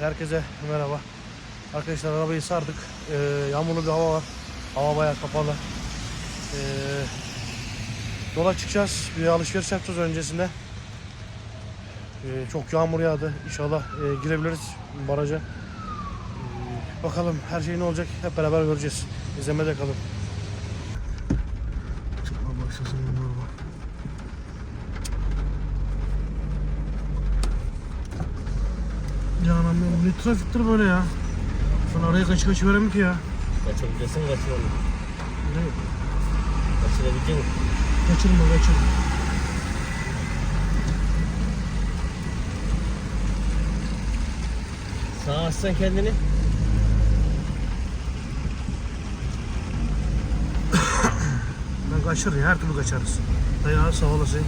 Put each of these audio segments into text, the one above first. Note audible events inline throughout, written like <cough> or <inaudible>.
herkese merhaba. Arkadaşlar arabayı sardık. Ee, yağmurlu bir hava var. Hava bayağı kapalı. Ee, yola çıkacağız. Bir alışveriş yapacağız öncesinde. Ee, çok yağmur yağdı. İnşallah e, girebiliriz baraja. Ee, bakalım her şey ne olacak hep beraber göreceğiz. İzlemede kalın. Ya anam ya, ne trafiktir böyle ya. Ben araya kaç kaç veremem ki ya. Kaçabilirsin kaçıralım. Ne? Kaçırabilecek misin? Kaçırma kaçırma. Sağa açsan kendini. Ben kaçırır ya her türlü kaçarız. Dayı sağ olasın. <laughs>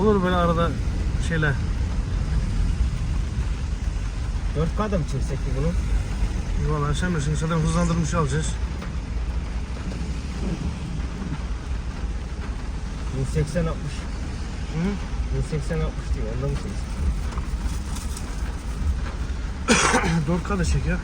Olur böyle arada şeyler. 4K'da mı çeksek ki bunu? Valla misin? Zaten hızlandırmış alacağız. 1080 60. Hı? 1080 60 diyor. Onda mı çeksin? 4K da çek ya.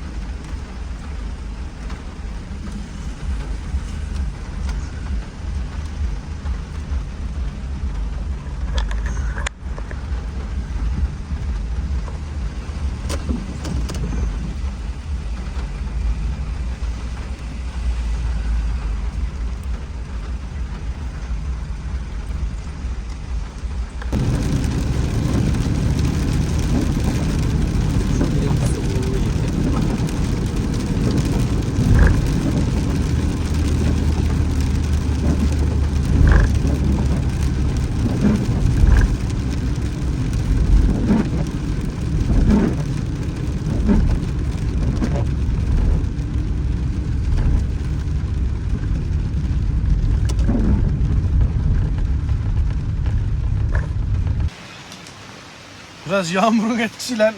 Biraz yağmurun etkisiyle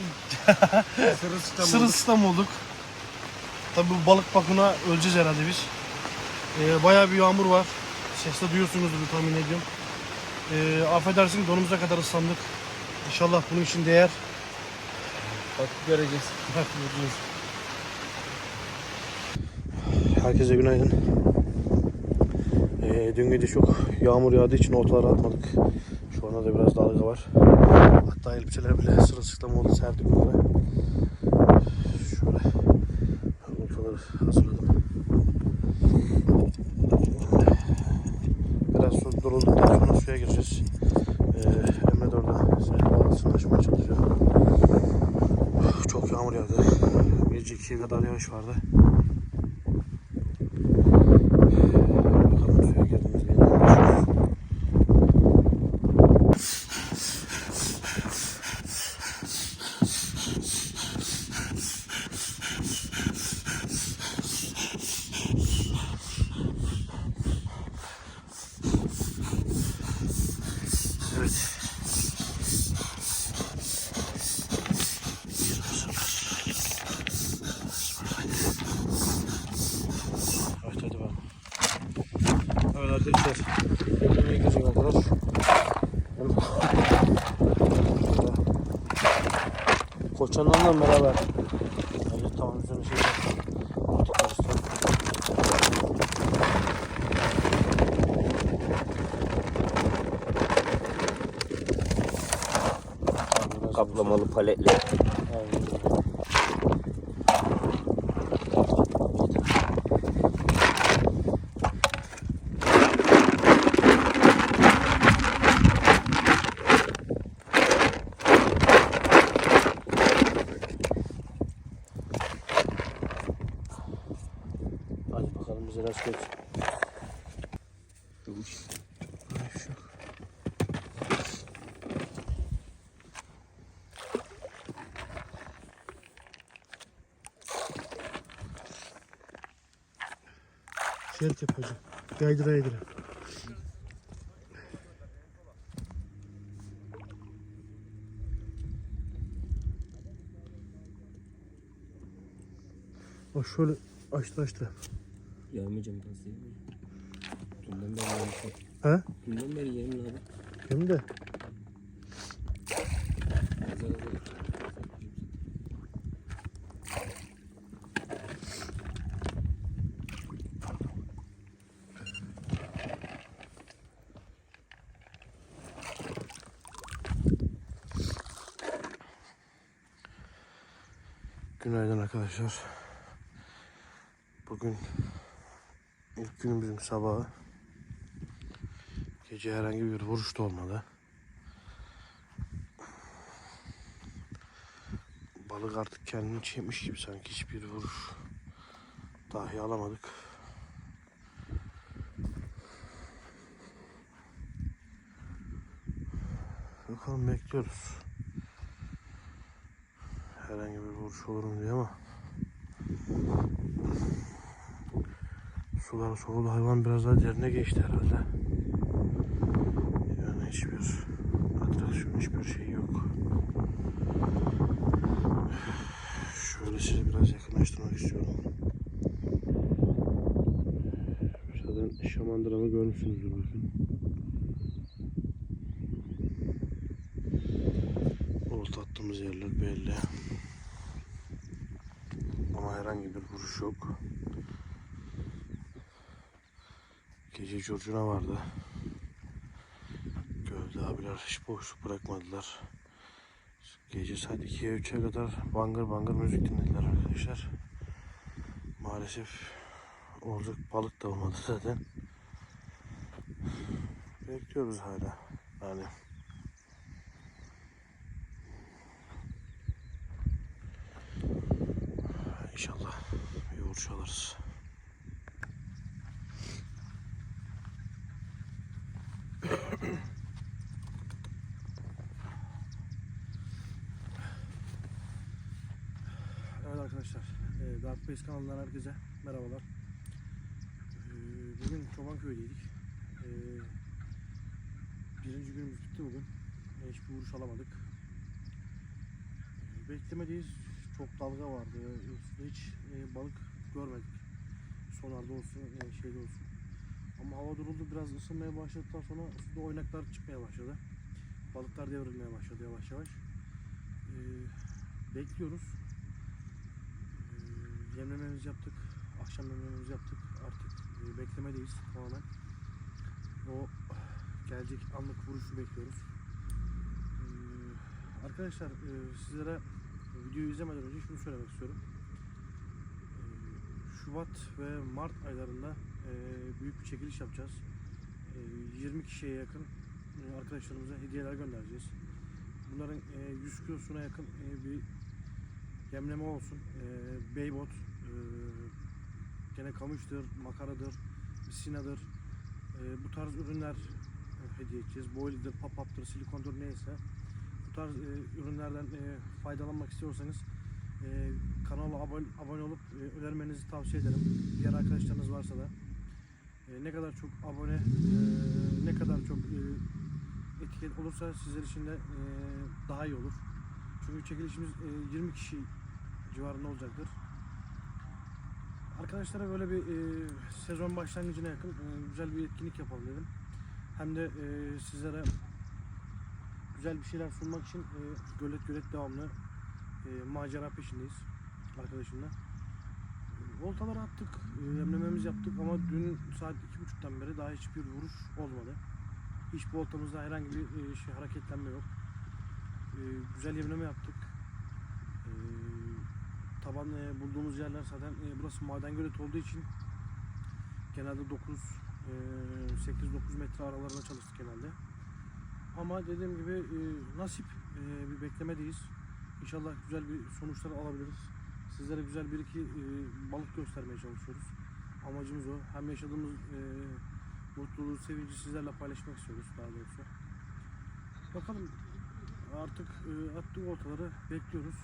Sırılsıklam sırılsıklam olduk. Tabi bu balık bakına öleceğiz herhalde biz. Ee, bayağı bir yağmur var. Sesle duyuyorsunuzdur tahmin ediyorum. Ee, affedersin donumuza kadar ıslandık. İnşallah bunun için değer. Bak göreceğiz. Bak, göreceğiz. Herkese günaydın. Ee, dün gece çok yağmur yağdığı için ortalara atmadık. Şu anda da biraz dalga var. Hatta elbiseler bile sırılsıklam oldu serdik onları. Şöyle ortaları hazırladım. Biraz su durulduktan sonra suya gireceğiz. Ee, Emre de orada bağlantısını açmaya çalışıyor. Çok yağmur yağdı. Gece 2'ye kadar yağış vardı. Bakalım suya girdiğimizde yine görüşürüz. Evet. Evet hadi bakalım. Evet arkadaşlar. Yemeğe girecek arkadaş. Koçanlarla beraber. Hadi tamam üzerine şey. Kaplamalı paletli. Hadi bakalım bize rast gelsin. Ay, şu. Şerit yapacağım. Yaydıra yaydıra. Bak şöyle açtı açtı. Yağmayacağım fazla yağmayacağım. Dünden beri yemişim. He? Dünden beri yerim abi. Hem de. Günaydın arkadaşlar. Bugün ilk günümüzün sabahı. Gece herhangi bir vuruş da olmadı. Balık artık kendini çekmiş gibi sanki hiçbir vuruş dahi alamadık. Bakalım bekliyoruz. Herhangi bir vuruş olur mu diye ama sular soğudu hayvan biraz daha derine geçti herhalde. Yani hiçbir atraksiyon hiçbir şey yok. Şöyle sizi biraz yakınlaştırmak istiyorum. Zaten şamandıramı görmüşsünüzdür bakın. Olta attığımız yerler belli. Ama herhangi bir vuruş yok. Gece curcuna vardı. Gövde abiler hiç boşluk bırakmadılar. Gece saat 2'ye 3'e kadar bangır bangır müzik dinlediler arkadaşlar. Maalesef olacak balık da olmadı zaten. Bekliyoruz hala. Yani İnşallah vuruş alırız. Evet arkadaşlar, Base kanalından herkese merhabalar. E, bugün Çobanköy'deydik. E, birinci günümüz bitti bugün. E, hiçbir vuruş alamadık. E, beklemedeyiz. Çok dalga vardı. Hiç e, balık görmedik. Sonarda olsun, e, şeyde olsun. Ama hava duruldu biraz ısınmaya başladıktan sonra suda oynaklar çıkmaya başladı. Balıklar devrilmeye başladı yavaş yavaş. E, bekliyoruz. Yemlememizi yaptık. Akşam yemlememizi yaptık. Artık e, beklemedeyiz tamamen. O gelecek anlık vuruşu bekliyoruz. E, arkadaşlar e, sizlere videoyu izlemeden önce şunu söylemek istiyorum. Ee, Şubat ve Mart aylarında e, büyük bir çekiliş yapacağız. E, 20 kişiye yakın e, arkadaşlarımıza hediyeler göndereceğiz. Bunların e, 100 kilosuna yakın e, bir yemleme olsun. E, Beybot, e, gene kamıştır, makaradır, sinadır. E, bu tarz ürünler e, hediye edeceğiz. Boiler'dır, pop-up'tır, silikondur neyse bu tarz e, ürünlerden e, faydalanmak istiyorsanız e, kanala abone, abone olup e, önermenizi tavsiye ederim. Diğer arkadaşlarınız varsa da e, ne kadar çok abone, e, ne kadar çok e, etiket olursa sizler için de e, daha iyi olur. Çünkü çekilişimiz e, 20 kişi civarında olacaktır. Arkadaşlara böyle bir e, sezon başlangıcına yakın e, güzel bir etkinlik yapalım dedim. Hem de e, sizlere güzel bir şeyler sunmak için e, gölet gölet devamlı e, macera peşindeyiz arkadaşımla. E, oltaları attık, e, yemlememizi yaptık ama dün saat iki buçuktan beri daha hiçbir vuruş olmadı. Hiçbir oltamızda herhangi bir e, şey hareketlenme yok. E, güzel yemleme yaptık. Taban e, bulduğumuz yerler zaten e, burası maden gölet olduğu için genelde 9 e, 8-9 metre aralarında çalıştık genelde. Ama dediğim gibi e, nasip e, bir beklemedeyiz. İnşallah güzel bir sonuçlar alabiliriz. Sizlere güzel bir iki e, balık göstermeye çalışıyoruz. Amacımız o. Hem yaşadığımız e, mutluluğu, sevinci sizlerle paylaşmak istiyoruz daha doğrusu. Bakalım artık e, attığı ortaları bekliyoruz.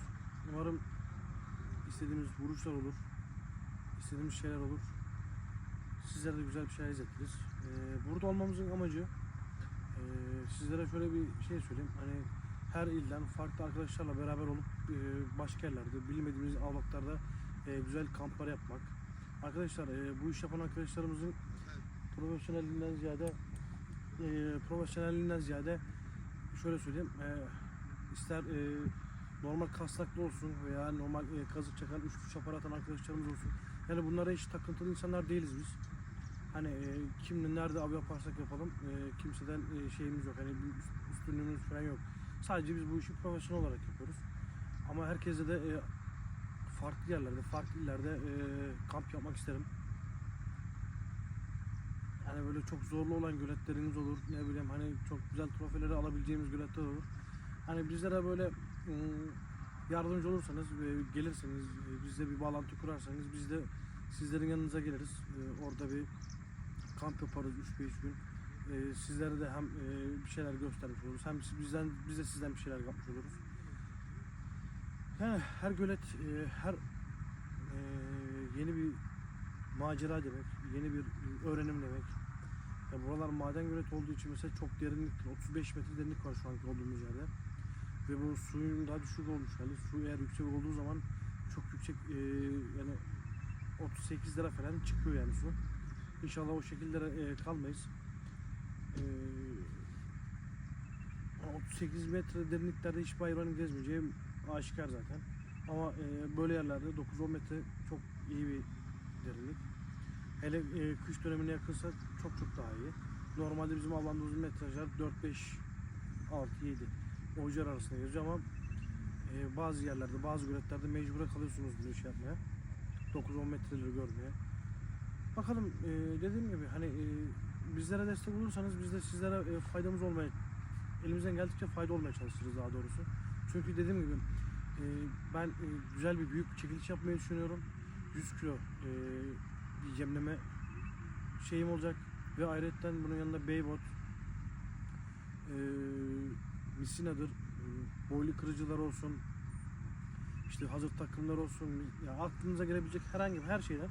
Umarım istediğimiz vuruşlar olur. istediğimiz şeyler olur. Sizlere de güzel bir şeyler izletiriz. E, burada olmamızın amacı ee, sizlere şöyle bir şey söyleyeyim. Hani her ilden farklı arkadaşlarla beraber olup e, başka yerlerde bilmediğimiz avlaklarda e, güzel kamplar yapmak. Arkadaşlar e, bu iş yapan arkadaşlarımızın profesyonelliğinden ziyade e, profesyonelliğinden ziyade şöyle söyleyeyim e, ister e, normal kastaklı olsun veya normal e, kazık çakan, üç kuş yapar atan arkadaşlarımız olsun. Yani bunlara hiç takıntılı insanlar değiliz biz. Hani e, kimle nerede av yaparsak yapalım e, kimseden e, şeyimiz yok. Hani üstünlüğümüz falan yok. Sadece biz bu işi profesyonel olarak yapıyoruz. Ama herkese de e, farklı yerlerde, farklı illerde e, kamp yapmak isterim. Yani böyle çok zorlu olan göletleriniz olur. Ne bileyim hani çok güzel trofeleri alabileceğimiz göletler olur. Hani bizlere böyle yardımcı olursanız ve gelirseniz, e, bizle bir bağlantı kurarsanız biz de sizlerin yanınıza geliriz. E, orada bir kamp yaparız 3-5 gün. E, sizlere de hem e, bir şeyler göstermiş oluruz. Hem bizden biz de sizden bir şeyler yapmış oluruz. Yani her gölet, e, her e, yeni bir macera demek, yeni bir e, öğrenim demek. Ya buralar maden gölet olduğu için mesela çok derinliktir. 35 metre derinlik var şu anki olduğumuz yerde. Ve bu suyun daha düşük olmuş hali. Su eğer yüksek olduğu zaman çok yüksek e, yani 38 lira falan çıkıyor yani su. İnşallah o şekillere e, kalmayız. E, 38 metre derinliklerde hiç bayramın gezmeyeceği aşikar zaten. Ama e, böyle yerlerde 9-10 metre çok iyi bir derinlik. Hele e, kış dönemine yakınsa çok çok daha iyi. Normalde bizim avlandığımız metrajlar 4-5, 6, 7 o civar arasında geziyor ama e, bazı yerlerde, bazı göletlerde mecbur kalıyorsunuz bunu şey yapmaya. 9-10 metreleri görmeye. Bakalım e, dediğim gibi hani e, bizlere destek olursanız biz de sizlere e, faydamız olmaya elimizden geldikçe fayda olmaya çalışırız daha doğrusu. Çünkü dediğim gibi e, ben e, güzel bir büyük çekiliş yapmayı düşünüyorum. 100 kilo e, bir yemleme şeyim olacak ve ayrıca bunun yanında Baybot e, misinadır, e, boylu kırıcılar olsun, işte hazır takımlar olsun, ya aklınıza gelebilecek herhangi her şeyden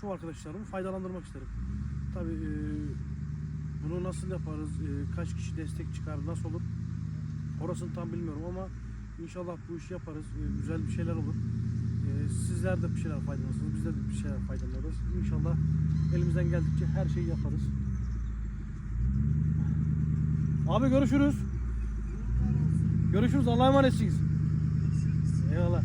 çoğu arkadaşlarımı faydalandırmak isterim. Tabii e, bunu nasıl yaparız, e, kaç kişi destek çıkar, nasıl olur orasını tam bilmiyorum ama inşallah bu işi yaparız, e, güzel bir şeyler olur. E, sizler de bir şeyler faydalanırsınız, biz de bir şeyler faydalanırız. İnşallah elimizden geldikçe her şeyi yaparız. Abi görüşürüz. Görüşürüz. Allah'a emanetsiniz. Eyvallah.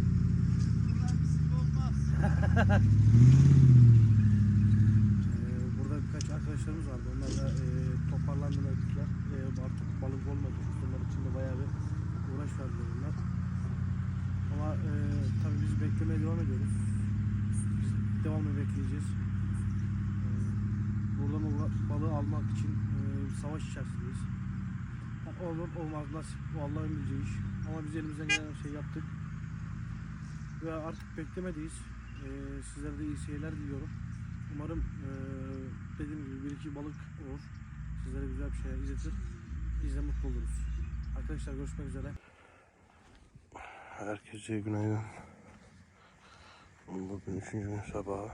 Ee, burada birkaç arkadaşlarımız vardı. Onlar da e, toparlandılar gittiler. E, artık balık olmadı. Onlar için de bayağı bir uğraş verdiler bunlar. Ama e, tabii biz beklemeye devam ediyoruz. Biz devamlı bekleyeceğiz. E, buradan balığı almak için e, savaş içerisindeyiz. Olur olmaz nasip. Allah'ın bileceği iş. Ama biz elimizden gelen şey yaptık. Ve artık beklemedeyiz. E, sizlere de iyi seyirler diliyorum. Umarım e, dediğim gibi bir iki balık olur. Sizlere güzel bir şey izletir. Biz de mutlu oluruz. Arkadaşlar görüşmek üzere. Herkese günaydın. Bugün üçüncü gün sabahı.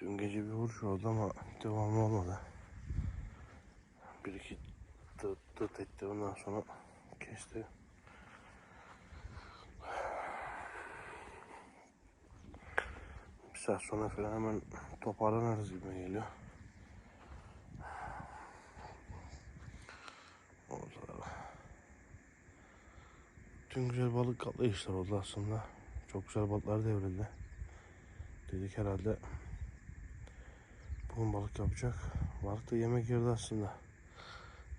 Dün gece bir vuruş oldu ama devamlı olmadı. Bir iki dıt dıt etti ondan sonra kesti. Bir saat sonra falan hemen toparlanırız gibi geliyor. Orada Dün güzel balık katlayışlar oldu aslında. Çok güzel balıklar devrildi. Dedik herhalde bugün balık yapacak. Balık da yemek girdi aslında.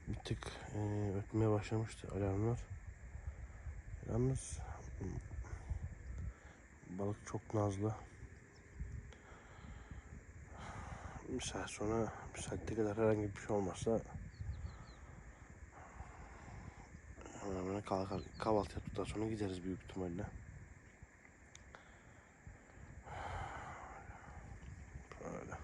Bir tık e, ötmeye başlamıştı alarmlar. Yalnız hmm, balık çok nazlı. Bir saat sonra bir saatte kadar herhangi bir şey olmazsa Hemen hemen kalkar, kahvaltı yaptıktan sonra gideriz büyük ihtimalle. Böyle.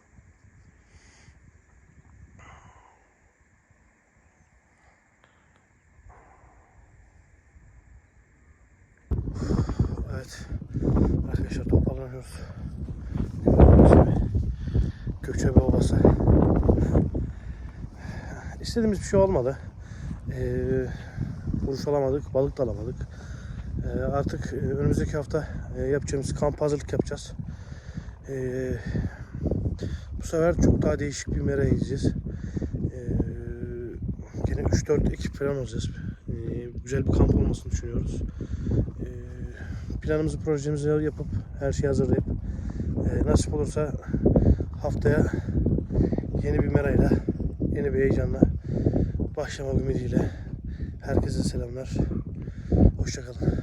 Evet. Arkadaşlar toparlanıyoruz. Gökçebe Ovası. İstediğimiz bir şey olmadı. Ee, vuruş alamadık, balık da alamadık. Ee, artık e, önümüzdeki hafta e, yapacağımız kamp hazırlık yapacağız. Ee, bu sefer çok daha değişik bir meraya gideceğiz. Ee, yine 3-4 ekip falan olacağız. Ee, güzel bir kamp olmasını düşünüyoruz. Planımızı projemizi yapıp her şeyi hazırlayıp e, nasip olursa haftaya yeni bir merayla yeni bir heyecanla başlamak ümidiyle herkese selamlar. Hoşçakalın.